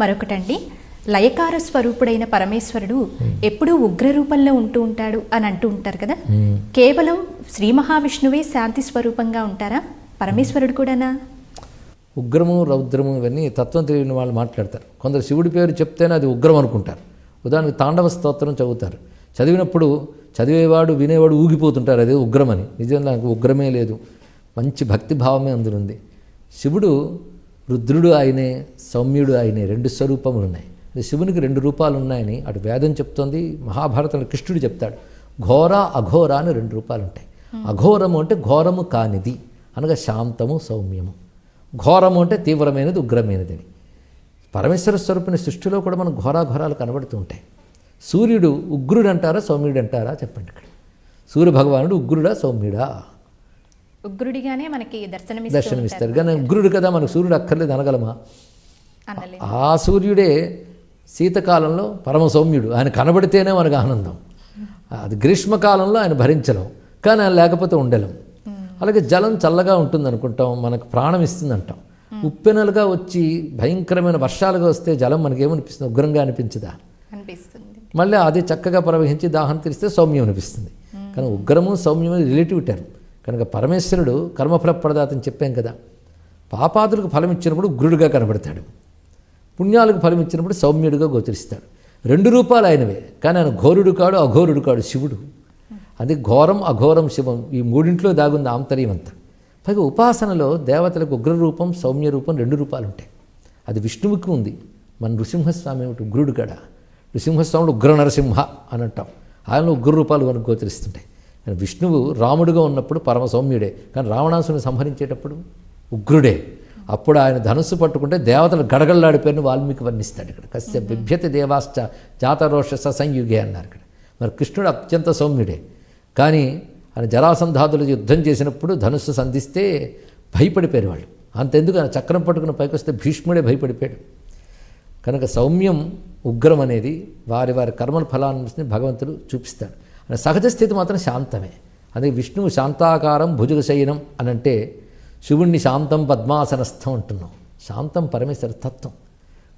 మరొకటండి. లయకార స్వరూపుడైన పరమేశ్వరుడు ఎప్పుడూ ఉగ్ర రూపంలో ఉంటూ ఉంటాడు అని అంటూ ఉంటారు కదా. కేవలం శ్రీ మహావిష్ణువే శాంతి స్వరూపంగా ఉంటారా? పరమేశ్వరుడు కూడానా? ఉగ్రము రౌద్రము ఇవన్నీ తత్వం తెలియని వాళ్ళు మాట్లాడతారు. కొందరు శివుడి పేరు చెప్తేనే అది ఉగ్రం అనుకుంటారు. ఉదాహరణకి తాండవ స్తోత్రం చదువుతారు. చదివినప్పుడు చదివేవాడు వినేవాడు ఊగిపోతుంటారు. అదే ఉగ్రమని. నిజంగా నాకు ఉగ్రమే లేదు. మంచి భక్తి భావమే అందునుంది. శివుడు రుద్రుడు ఆయనే సౌమ్యుడు ఆయనే రెండు స్వరూపములు ఉన్నాయి శివునికి రెండు రూపాలు ఉన్నాయని అటు వేదం చెప్తోంది మహాభారతంలో కృష్ణుడు చెప్తాడు. ఘోర అఘోర అని రెండు రూపాలు ఉంటాయి అఘోరము అంటే ఘోరము కానిది అనగా శాంతము సౌమ్యము. ఘోరము అంటే తీవ్రమైనది ఉగ్రమైనది అని పరమేశ్వర స్వరూపిణి సృష్టిలో కూడా మనకు ఘోరాఘోరాలు కనబడుతూ ఉంటాయి. సూర్యుడు ఉగ్రుడు అంటారా సౌమ్యుడు అంటారా చెప్పండి ఇక్కడ. సూర్య భగవానుడు ఉగ్రుడా సౌమ్యుడా? ఉగ్రుడిగానే మనకి దర్శనమిస్తూ దర్శనమిస్తారు. కానీ ఉగ్రుడు కదా మనకు సూర్యుడు అక్కర్లేదు అనగలమా? ఆ సూర్యుడే శీతకాలంలో పరమ సౌమ్యుడు ఆయన కనబడితేనే మనకు ఆనందం. అది గ్రీష్మకాలంలో ఆయన భరించలేం. కానీ ఆయన లేకపోతే ఉండలేం. అలాగే జలం చల్లగా ఉంటుంది అనుకుంటాం మనకు ప్రాణం ఇస్తుంది అంటాం ఉప్పెనలుగా వచ్చి భయంకరమైన వర్షాలుగా వస్తే జలం మనకేమనిపిస్తుంది? ఉగ్రంగా అనిపించదా? అనిపిస్తుంది. మళ్ళీ అది చక్కగా ప్రవహించి దాహం తీరిస్తే సౌమ్యం అనిపిస్తుంది. కానీ ఉగ్రము సౌమ్యము రిలేటివ్ టర్మ్ కనుక పరమేశ్వరుడు కర్మఫల ప్రదాతని చెప్పాం కదా. పాపాదులకు ఫలం ఇచ్చినప్పుడు ఉగ్రుడుగా కనబడతాడు. పుణ్యాలకు ఫలం ఇచ్చినప్పుడు సౌమ్యుడిగా గోచరిస్తాడు. రెండు రూపాలు ఆయనవే కానీ ఆయన ఘోరుడు కాడు అఘోరుడు కాడు శివుడు. అది ఘోరం అఘోరం శివం. ఈ మూడింట్లో దాగుంది ఆంతర్యం అంతా. పైగా ఉపాసనలో దేవతలకు ఉగ్రరూపం సౌమ్య రూపం రెండు రూపాలు ఉంటాయి. అది విష్ణువుకి ఉంది. మన నృసింహస్వామి ఏమిటి? ఉగ్రుడు కాడ? నృసింహస్వాముడు ఉగ్ర నరసింహ అని అంటాం. ఆయన ఉగ్ర రూపాలు మనకు గోచరిస్తుంటాయి. విష్ణువు రాముడుగా ఉన్నప్పుడు పరమ సౌమ్యుడే కానీ రావణాసుని సంహరించేటప్పుడు ఉగ్రుడే. అప్పుడు ఆయన ధనుస్సు పట్టుకుంటే దేవతలు గడగడలాడిపోయిన వాల్మీకి వర్ణిస్తాడు ఇక్కడ. కశ్య బిభ్యతి దేవాశ్చ జాతరోష సంయుగే అన్నారు ఇక్కడ. మరి కృష్ణుడు అత్యంత సౌమ్యుడే. కానీ ఆయన జరాసంధాదులు యుద్ధం చేసినప్పుడు ధనుస్సు సంధిస్తే భయపడిపోయారు వాళ్ళు. అంతెందుకు ఆయన చక్రం పట్టుకుని పైకి వస్తే భీష్ముడే భయపడిపోయాడు. కనుక సౌమ్యం ఉగ్రం అనేది వారి వారి కర్మల ఫలాన్ని భగవంతుడు చూపిస్తాడు. సహజ స్థితి మాత్రం శాంతమే. అదే విష్ణువు శాంతాకారం భుజుగ శయనం అని అంటే శివుణ్ణి శాంతం పద్మాసనస్థం అంటున్నాం. శాంతం పరమేశ్వర తత్వం.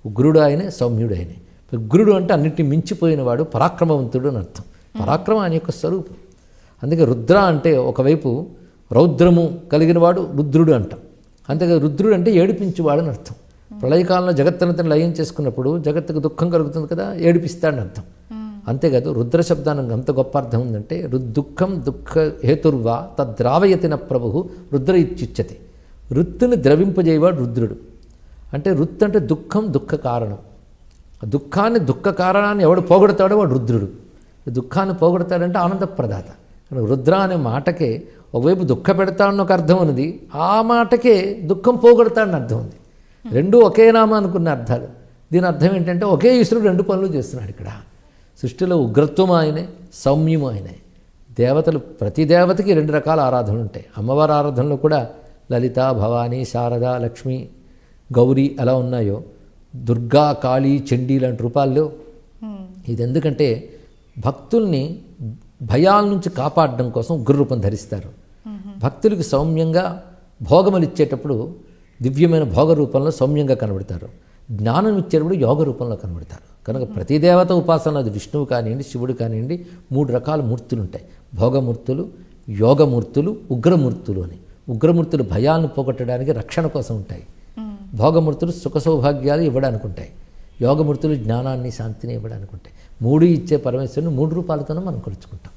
ఉగ్రుడు ఆయనే సౌమ్యుడు ఆయనే. ఉగ్రుడు అంటే అన్నిటిని మించిపోయినవాడు పరాక్రమవంతుడు అని అర్థం. పరాక్రమం ఆయన యొక్క స్వరూపం. అందుకే రుద్ర అంటే ఒకవైపు రౌద్రము కలిగినవాడు రుద్రుడు అంటాం. అంతేగా రుద్రుడు అంటే ఏడిపించువాడు అని అర్థం. ప్రళయకాలంలో జగత్తునంతని లయం చేసుకున్నప్పుడు జగత్తుకు దుఃఖం కలుగుతుంది కదా ఏడిపిస్తాడని అర్థం. అంతేకాదు రుద్ర శబ్దానికి అంత గొప్ప అర్థం ఉందంటే రుద్దుఃఖం దుఃఖ హేతుర్వా తద్రావయతిన ప్రభు రుద్ర ఇత్యుచ్యతి. రుత్తుని ద్రవింపజేయవాడు రుద్రుడు. అంటే రుత్ అంటే దుఃఖం దుఃఖ కారణం. ఆ దుఃఖాన్ని దుఃఖ కారణాన్ని ఎవడు పోగొడతాడో వాడు రుద్రుడు. దుఃఖాన్ని పోగొడతాడంటే ఆనందప్రదాత. రుద్ర అనే మాటకే ఒకవైపు దుఃఖ పెడతాడని ఒక అర్థం ఉన్నది ఆ మాటకే దుఃఖం పోగొడతాడని అర్థం ఉంది. రెండూ ఒకే నామం అనుకున్న అర్థాలు. దీని అర్థం ఏంటంటే ఒకే ఈశ్వరుడు రెండు పనులు చేస్తున్నాడు ఇక్కడ. సృష్టిలో ఉగ్రత్వం ఆయనే సౌమ్యము ఆయనే దేవతలు ప్రతి దేవతకి రెండు రకాల ఆరాధనలు ఉంటాయి అమ్మవారి ఆరాధనలో కూడా లలిత భవానీ శారద లక్ష్మి గౌరీ ఎలా ఉన్నాయో దుర్గా కాళీ చండీ లాంటి రూపాల్లో ఇది ఎందుకంటే భక్తుల్ని భయాల నుంచి కాపాడడం కోసం ఉగ్రరూపం ధరిస్తారు. భక్తులకు సౌమ్యంగా భోగములు ఇచ్చేటప్పుడు దివ్యమైన భోగ రూపంలో సౌమ్యంగా కనబడతారు. జ్ఞానం ఇచ్చేటప్పుడు యోగ రూపంలో కనబడతారు. కనుక ప్రతి దేవత ఉపాసన అది విష్ణువు కానివ్వండి శివుడు కానివ్వండి మూడు రకాల మూర్తులు ఉంటాయి భోగమూర్తులు యోగమూర్తులు ఉగ్రమూర్తులు అని. ఉగ్రమూర్తులు భయాలను పోగొట్టడానికి రక్షణ కోసం ఉంటాయి. భోగమూర్తులు సుఖ సౌభాగ్యాలు ఇవ్వడానికి ఉంటాయి యోగమూర్తులు జ్ఞానాన్ని శాంతిని ఇవ్వడానికి ఉంటాయి మూడు ఇచ్చే పరమేశ్వరుని మూడు రూపాలతోనే మనం కొలుచుకుంటాం.